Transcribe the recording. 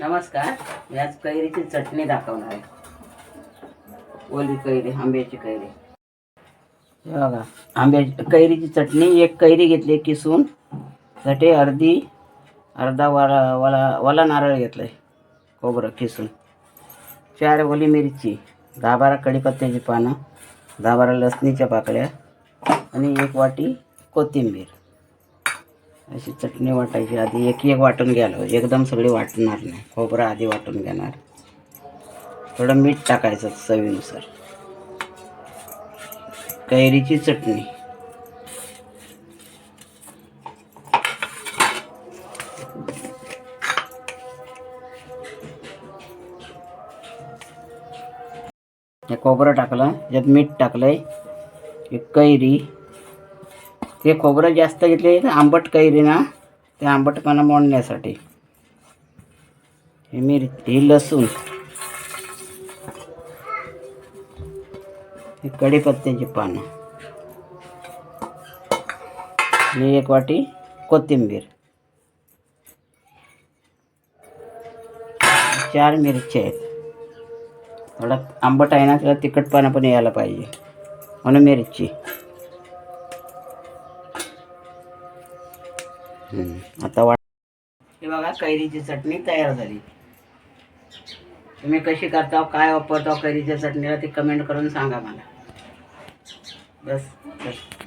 नमस्कार मी आज कैरीची चटणी दाखवणार आहे. ओली कैरी आंब्याची कैरी. हे बघा आंब्याची कैरीची चटणी एक कैरी घेतली किसून. त्यासाठी अर्धी अर्धा वाला वाला वाला नारळ घेतलं आहे खोबरं किसून. चार ओली मिरची दहा बारा कढीपत्त्याची पानं दहा बारा लसणीच्या पाकळ्या आणि एक वाटी कोथिंबीर. अशी चटणी वाटायची आधी. एक एक वाटून घ्यायला एकदम सगळी वाटणार नाही. खोबरं आधी वाटून घेणार. थोडं मीठ टाकायचं चवीनुसार. कैरीची चटणी. हे खोबरं टाकलं. यात मीठ टाकलंय. एक कैरी. ते खोबरं जास्त घेतले तर आंबट कैरी ना ते आंबटपणा मोडण्यासाठी हे मिर ही लसूण ही कढीपत्त्याची पानं आणि एक वाटी कोथिंबीर चार मिरच्या आहेत थोडा आंबट आहे ना त्याला तिखटपणा पण यायला पाहिजे म्हणून मिरची आता वाट हे बघा कैरीची चटणी तयार झाली. तुम्ही कशी करता काय वापरता कैरीच्या चटणीला ते कमेंट करून सांगा मला. बस बस.